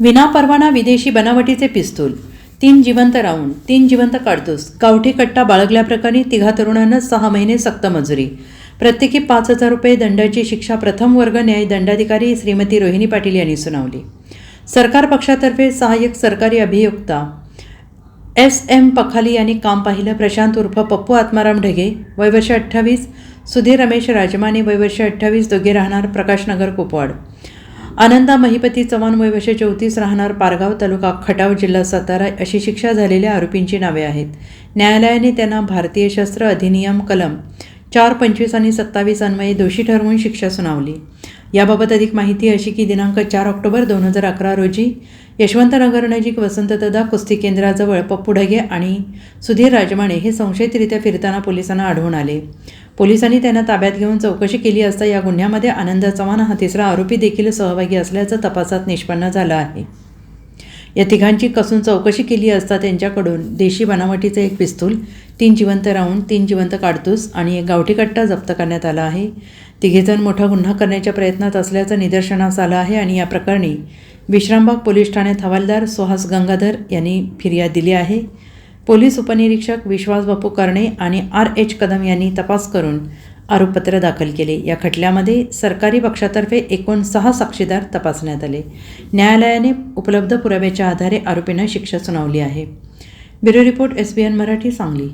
विनापरवाना विदेशी बनावटीचे पिस्तूल तीन जिवंत राऊंड तीन जिवंत काडतूस गावठी कट्टा बाळगल्याप्रकरणी तिघा तरुणांना सहा महिने सक्त मजुरी. प्रत्येकी पाच हजार रुपये दंडाची शिक्षा प्रथम वर्ग न्याय दंडाधिकारी श्रीमती रोहिणी पाटील यांनी सुनावली. सरकार पक्षातर्फे सहाय्यक सरकारी अभियोक्ता एस एम पखाली यांनी काम पाहिलं प्रशांत उर्फ पप्पू आत्माराम ढगे वयवर्ष अठ्ठावीस सुधीर रमेश राजमाने वयवर्ष अठ्ठावीस दोघे राहणार प्रकाशनगर कुपवाड. आनंदा महिपती चव्हाण वयवर्ष चौतीस राहणार पारगाव तालुका खटाव जिल्हा सातारा अशी शिक्षा झालेल्या आरोपींची नावे आहेत. न्यायालयाने त्यांना भारतीय शस्त्र अधिनियम कलम चार पंचवीस आणि सत्तावीस अन्वये दोषी ठरवून शिक्षा सुनावली. याबाबत अधिक माहिती अशी की दिनांक चार ऑक्टोबर दोन हजार अकरा रोजी यशवंतनगर नजीक वसंतदादा कुस्ती केंद्राजवळ पप्पू ढगे आणि सुधीर राजमाणे हे संशयितरित्या फिरताना पोलिसांना आढळून आले. पोलिसांनी त्यांना ताब्यात घेऊन चौकशी केली असता या गुन्ह्यामध्ये आनंद चव्हाण हा तिसरा आरोपी देखील सहभागी असल्याचं तपासात निष्पन्न झालं आहे. या तिघांची कसून चौकशी केली असता त्यांच्याकडून देशी बनावटीचं एक पिस्तूल तीन जिवंत राऊंड तीन जिवंत काडतूस आणि एक गावठी कट्टा जप्त करण्यात आला आहे. तिघेजण मोठा गुन्हा करण्याच्या प्रयत्नात असल्याचं निदर्शनास आलं आहे आणि या प्रकरणी विश्रामबाग पोलीस ठाण्यात हवालदार सुहास गंगाधर यांनी फिर्याद दिली आहे. पोलीस उपनिरीक्षक विश्वास बापू कर्णे आणि आर एच कदम यांनी तपास करून आरोपपत्र दाखल केले. या खटल्यामध्ये सरकारी पक्षातर्फे एकूण सहा साक्षीदार तपासण्यात आले. न्यायालयाने उपलब्ध पुराव्याच्या आधारे आरोपींना शिक्षा सुनावली आहे. Bureau report S B N Marathi Sangli.